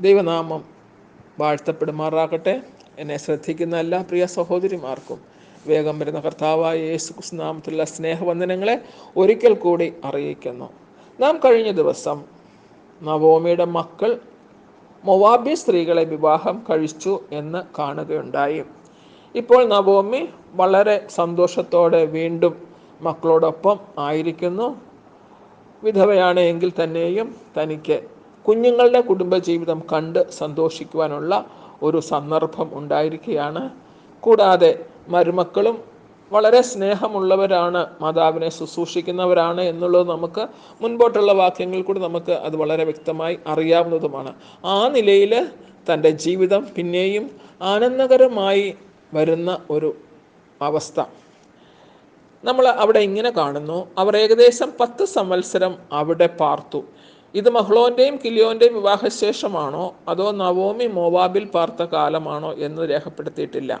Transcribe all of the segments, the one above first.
ദൈവനാമം വാഴ്ത്തപ്പെടുമാറാകട്ടെ. എന്നെ ശ്രദ്ധിക്കുന്ന എല്ലാ പ്രിയ സഹോദരിമാർക്കും വേഗം വരുന്ന കർത്താവായ യേശു ക്രിസ്തുനാമത്തിലുള്ള സ്നേഹവന്ദനങ്ങളെ ഒരിക്കൽ കൂടി അറിയിക്കുന്നു. നാം കഴിഞ്ഞ ദിവസം നവോമിയുടെ മക്കൾ മൊവാബി സ്ത്രീകളെ വിവാഹം കഴിച്ചു എന്ന് കാണുകയുണ്ടായി. ഇപ്പോൾ നവോമി വളരെ സന്തോഷത്തോടെ വീണ്ടും മക്കളോടൊപ്പം ആയിരിക്കുന്നു. വിധവയാണ് എങ്കിൽ തന്നെയും തനിക്ക് കുഞ്ഞുങ്ങളുടെ കുടുംബജീവിതം കണ്ട് സന്തോഷിക്കുവാനുള്ള ഒരു സന്ദർഭം ഉണ്ടായിരിക്കുകയാണ്. കൂടാതെ മരുമക്കളും വളരെ സ്നേഹമുള്ളവരാണ് മാതാവിനെ ശുശ്രൂഷിക്കുന്നവരാണ് എന്നുള്ളത് നമുക്ക് മുൻപോട്ടുള്ള വാക്യങ്ങളിൽ കൂടി നമുക്ക് അത് വളരെ വ്യക്തമായി അറിയാവുന്നതുമാണ്. ആ നിലയിൽ തന്റെ ജീവിതം പിന്നെയും ആനന്ദകരമായി വരുന്ന ഒരു അവസ്ഥ. നമ്മൾ അവിടെ ഇങ്ങനെ കാണുന്നു അവർ ഏകദേശം പത്ത് സംവത്സരം അവിടെ പാർത്തു. ഇത് മഹ്ലോന്റെയും കിലിയോന്റെയും വിവാഹശേഷമാണോ അതോ നവോമി മോവാബിൽ പാർത്ത കാലമാണോ എന്ന് രേഖപ്പെടുത്തിയിട്ടില്ല.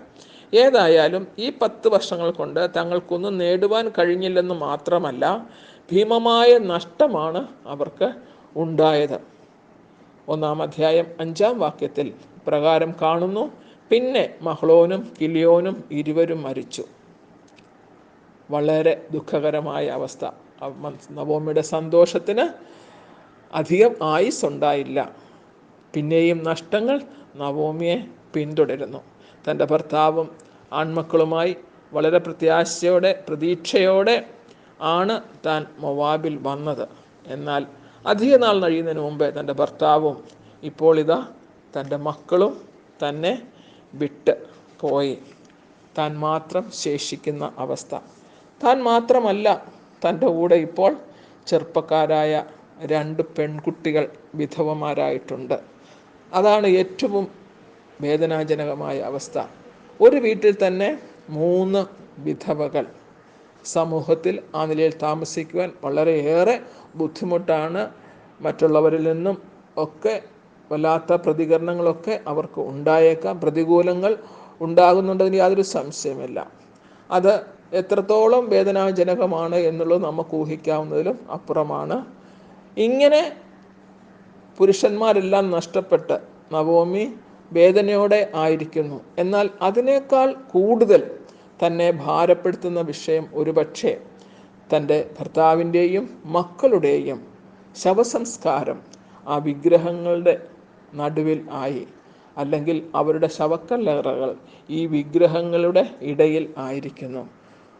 ഏതായാലും ഈ പത്ത് വർഷങ്ങൾ കൊണ്ട് തങ്ങൾക്കൊന്നും നേടുവാൻ കഴിഞ്ഞില്ലെന്ന് മാത്രമല്ല ഭീമമായ നഷ്ടമാണ് അവർക്ക് ഉണ്ടായത്. ഒന്നാം അധ്യായം അഞ്ചാം വാക്യത്തിൽ പ്രകാരം കാണുന്നു പിന്നെ മഹ്ലോനും കിലിയോനും ഇരുവരും മരിച്ചു. വളരെ ദുഃഖകരമായ അവസ്ഥ. നവോമിയുടെ സന്തോഷത്തിന് അധികം ആയുസ് ഉണ്ടായില്ല. പിന്നെയും നഷ്ടങ്ങൾ നവോമിയെ പിന്തുടരുന്നു. തന്റെ ഭർത്താവും ആൺമക്കളുമായി വളരെ പ്രത്യാശയോടെ പ്രതീക്ഷയോടെ ആണ് താൻ മൊവാബിൽ വന്നത്. എന്നാൽ അധിക നാൾ കഴിയുന്നതിന് മുമ്പേ തന്റെ ഭർത്താവും ഇപ്പോൾ ഇതാ തന്റെ മക്കളും തന്നെ വിട്ട് പോയി. താൻ മാത്രം ശേഷിക്കുന്ന അവസ്ഥ. താൻ മാത്രമല്ല തന്റെ കൂടെ ഇപ്പോൾ ചെറുപ്പക്കാരായ രണ്ട് പെൺകുട്ടികൾ വിധവമാരായിട്ടുണ്ട്. അതാണ് ഏറ്റവും വേദനാജനകമായ അവസ്ഥ. ഒരു വീട്ടിൽ തന്നെ മൂന്ന് വിധവകൾ. സമൂഹത്തിൽ ആ നിലയിൽ താമസിക്കുവാൻ വളരെയേറെ ബുദ്ധിമുട്ടാണ്. മറ്റുള്ളവരിൽ നിന്നും ഒക്കെ വല്ലാത്ത പ്രതികരണങ്ങളൊക്കെ അവർക്ക് ഉണ്ടായേക്കാം. പ്രതികൂലങ്ങൾ ഉണ്ടാകുന്നുണ്ടെന്ന് യാതൊരു സംശയമില്ല അത് എത്രത്തോളം വേദനാജനകമാണ് എന്നുള്ളത് നമുക്ക് ഊഹിക്കാവുന്നതിലും അപ്പുറമാണ്. ഇങ്ങനെ പുരുഷന്മാരെല്ലാം നഷ്ടപ്പെട്ട് നവോമി വേദനയോടെ ആയിരിക്കുന്നു. എന്നാൽ അതിനേക്കാൾ കൂടുതൽ തന്നെ ഭാരപ്പെടുത്തുന്ന വിഷയം ഒരുപക്ഷെ തന്റെ ഭർത്താവിന്റെയും മക്കളുടെയും ശവസംസ്കാരം ആ വിഗ്രഹങ്ങളുടെ നടുവിൽ ആയി. അല്ലെങ്കിൽ അവരുടെ ശവക്കല്ലറകൾ ഈ വിഗ്രഹങ്ങളുടെ ഇടയിൽ ആയിരിക്കുന്നു.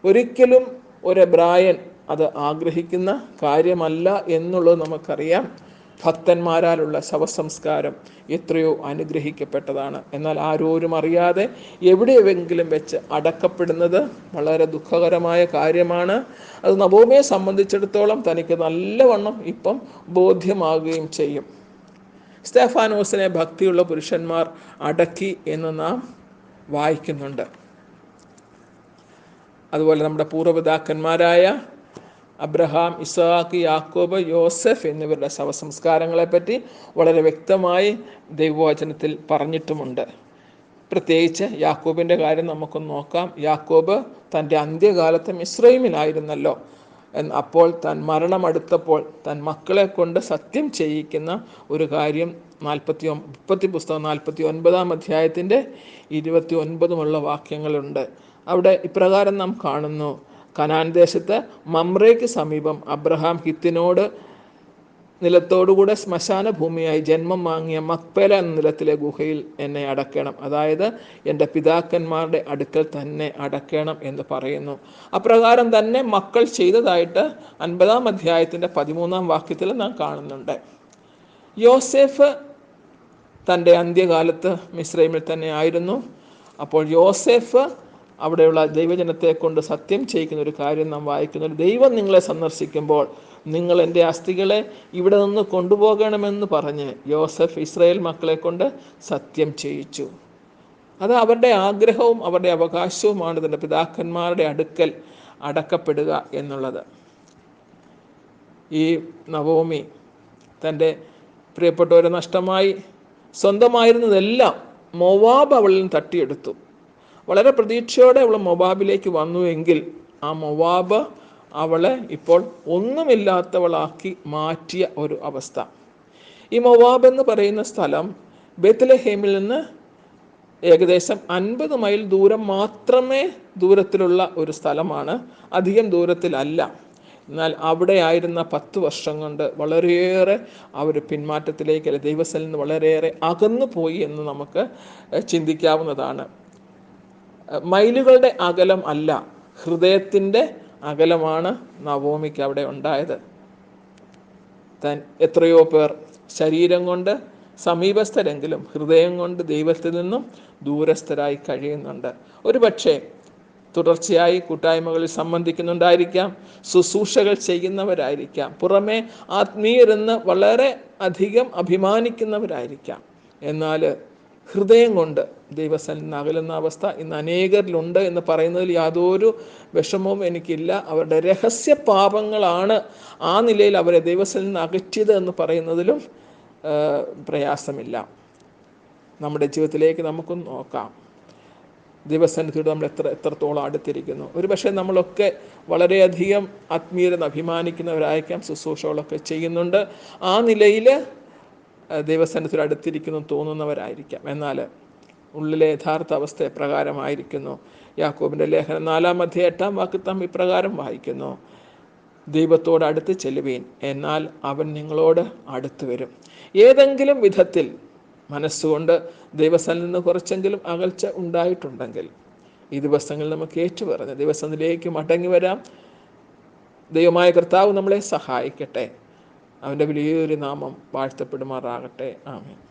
ഒരിക്കലും ഒരു എബ്രായൻ അത് ആഗ്രഹിക്കുന്ന കാര്യമല്ല എന്നുള്ളത് നമുക്കറിയാം. ഭക്തന്മാരാലുള്ള ശവസംസ്കാരം എത്രയോ അനുഗ്രഹിക്കപ്പെട്ടതാണ്. എന്നാൽ ആരോരും അറിയാതെ എവിടെയെങ്കിലും വെച്ച് അടക്കപ്പെടുന്നത് വളരെ ദുഃഖകരമായ കാര്യമാണ്. അത് നവോമിയെ സംബന്ധിച്ചിടത്തോളം തനിക്ക് നല്ലവണ്ണം ഇപ്പം ബോധ്യമാകുകയും ചെയ്യും. സ്റ്റെഫാനോസിനെ ഭക്തിയുള്ള പുരുഷന്മാർ അടക്കി എന്ന് നാം വായിക്കുന്നുണ്ട്. അതുപോലെ നമ്മുടെ പൂർവപിതാക്കന്മാരായ അബ്രഹാം ഇസാഖ് യാക്കോബ് യോസഫ് എന്നിവരുടെ ശവസംസ്കാരങ്ങളെപ്പറ്റി വളരെ വ്യക്തമായി ദൈവവചനത്തിൽ പറഞ്ഞിട്ടുമുണ്ട്. പ്രത്യേകിച്ച് യാക്കോബിന്റെ കാര്യം നമുക്ക് നോക്കാം. യാക്കോബ് തന്റെ അന്ത്യകാലത്ത് മിശ്രൈമിലായിരുന്നല്ലോ അപ്പോൾ താൻ മരണമടുത്തപ്പോൾ താൻ മക്കളെ കൊണ്ട് സത്യം ചെയ്യിക്കുന്ന ഒരു കാര്യം നാൽപ്പത്തി മുപ്പത്തി പുസ്തകം നാൽപ്പത്തി ഒൻപതാം അധ്യായത്തിന്റെ ഇരുപത്തി ഒൻപതുമുള്ള വാക്യങ്ങളുണ്ട്. അവിടെ ഇപ്രകാരം നാം കാണുന്നു. കനാൻ ദേശത്ത് മമ്രയ്ക്ക് സമീപം അബ്രഹാം ഹിത്തിനോട് നിലത്തോടുകൂടെ ശ്മശാന ഭൂമിയായി ജന്മം വാങ്ങിയ മക്പേല എന്ന നിലത്തിലെ ഗുഹയിൽ എന്നെ അടക്കണം അതായത് എന്റെ പിതാക്കന്മാരുടെ അടുക്കൽ തന്നെ അടക്കണം എന്ന് പറയുന്നു. അപ്രകാരം തന്നെ മക്കൾ ചെയ്തതായിട്ട് അൻപതാം അധ്യായത്തിന്റെ പതിമൂന്നാം വാക്യത്തിൽ നാം കാണുന്നുണ്ട്. യോസെഫ് തന്റെ അന്ത്യകാലത്ത് മിശ്രൈമിൽ തന്നെ ആയിരുന്നു. അപ്പോൾ യോസെഫ് അവിടെയുള്ള ദൈവജനത്തെ കൊണ്ട് സത്യം ചെയ്യിക്കുന്ന ഒരു കാര്യം നാം വായിക്കുന്നു ദൈവം നിങ്ങളെ സന്ദർശിക്കുമ്പോൾ നിങ്ങൾ എന്റെ അസ്ഥികളെ ഇവിടെ നിന്ന് കൊണ്ടുപോകണമെന്ന് പറഞ്ഞ് യോസഫ് ഇസ്രയേൽ മക്കളെ കൊണ്ട് സത്യം ചെയ്യിച്ചു. അത് അവരുടെ ആഗ്രഹവും അവരുടെ അവകാശവുമാണ് തന്റെ പിതാക്കന്മാരുടെ അടുക്കൽ അടക്കപ്പെടുക എന്നുള്ളത്. ഈ നവോമി തന്റെ പ്രിയപ്പെട്ടവരെ നഷ്ടമായി സ്വന്തമായിരുന്നതെല്ലാം മൊവാബ് അവളിൽ തട്ടിയെടുത്തു. വളരെ പ്രതീക്ഷയോടെ അവൾ മൊവാബിലേക്ക് വന്നുവെങ്കിൽ ആ മൊബാബ് അവളെ ഇപ്പോൾ ഒന്നുമില്ലാത്തവളാക്കി മാറ്റിയ ഒരു അവസ്ഥ. ഈ മൊവാബ് എന്ന് പറയുന്ന സ്ഥലം ബെത്ലഹേമിൽ നിന്ന് ഏകദേശം അൻപത് മൈൽ ദൂരം മാത്രമേ ദൂരത്തിലുള്ള ഒരു സ്ഥലമാണ്. അധികം ദൂരത്തിലല്ല. എന്നാൽ അവിടെ ആയിരുന്ന പത്ത് വർഷം കൊണ്ട് വളരെയേറെ അവർ പിന്മാറ്റത്തിലേക്ക് അല്ലെ ദൈവസ്ഥലിൽ നിന്ന് വളരെയേറെ അകന്നു പോയി എന്ന് നമുക്ക് ചിന്തിക്കാവുന്നതാണ്. മൈലുകളുടെ അകലം അല്ല ഹൃദയത്തിന്റെ അകലമാണ് നവോമിക്ക് അവിടെ ഉണ്ടായത്. താൻ എത്രയോ പേർ ശരീരം കൊണ്ട് സമീപസ്ഥരെങ്കിലും ഹൃദയം കൊണ്ട് ദൈവത്തിൽ നിന്നും ദൂരസ്ഥരായി കഴിയുന്നുണ്ട്. ഒരു പക്ഷേ തുടർച്ചയായി കൂട്ടായ്മകളിൽ സംബന്ധിക്കുന്നുണ്ടായിരിക്കാം ശുശ്രൂഷകൾ ചെയ്യുന്നവരായിരിക്കാം പുറമെ ആത്മീയരെന്ന് വളരെ അധികം അഭിമാനിക്കുന്നവരായിരിക്കാം. എന്നാൽ ഹൃദയം കൊണ്ട് ദൈവസ്ഥലിൽ നിന്ന് അകലുന്ന അവസ്ഥ ഇന്ന് അനേകരിലുണ്ട് എന്ന് പറയുന്നതിൽ യാതൊരു വിഷമവും എനിക്കില്ല. അവരുടെ രഹസ്യ പാപങ്ങളാണ് ആ നിലയിൽ അവരെ ദൈവസ്ഥലിൽ നിന്ന് അകറ്റിയത് എന്ന് പറയുന്നതിലും പ്രയാസമില്ല. നമ്മുടെ ജീവിതത്തിലേക്ക് നമുക്ക് നോക്കാം. ദൈവസന്നിധിയോട് നമ്മൾ എത്ര എത്രത്തോളം അടുത്തിരിക്കുന്നു. ഒരു പക്ഷേ നമ്മളൊക്കെ വളരെയധികം ആത്മീയരെന്ന് അഭിമാനിക്കുന്നവരായിരിക്കാം ശുശ്രൂഷകളൊക്കെ ചെയ്യുന്നുണ്ട്. ആ നിലയിൽ ദൈവസന്നിധിയോട് അടുത്തിരിക്കുന്നു തോന്നുന്നവരായിരിക്കാം. എന്നാൽ ഉള്ളിലെ യഥാർത്ഥ അവസ്ഥ എപ്രകാരമായിരിക്കുന്നു യാക്കോബിന്റെ ലേഖനം നാലാം അധ്യായ എട്ടാം വാക്ക് ഇപ്രകാരം വായിക്കുന്നു. ദൈവത്തോട് അടുത്ത് ചെല്ലുവീൻ എന്നാൽ അവൻ നിങ്ങളോട് അടുത്ത് വരും. ഏതെങ്കിലും വിധത്തിൽ മനസ്സുകൊണ്ട് ദൈവസ്ഥാനിൽ നിന്ന് കുറച്ചെങ്കിലും അകൽച്ച ഉണ്ടായിട്ടുണ്ടെങ്കിൽ ഈ ദിവസങ്ങളിൽ നമുക്ക് ഏറ്റുപറഞ്ഞ് ദിവസത്തിലേക്ക് മടങ്ങി വരാം. ദൈവമായ കർത്താവ് നമ്മളെ സഹായിക്കട്ടെ. അവന്റെ വലിയൊരു നാമം വാഴ്ത്തപ്പെടുമാറാകട്ടെ. ആമേൻ.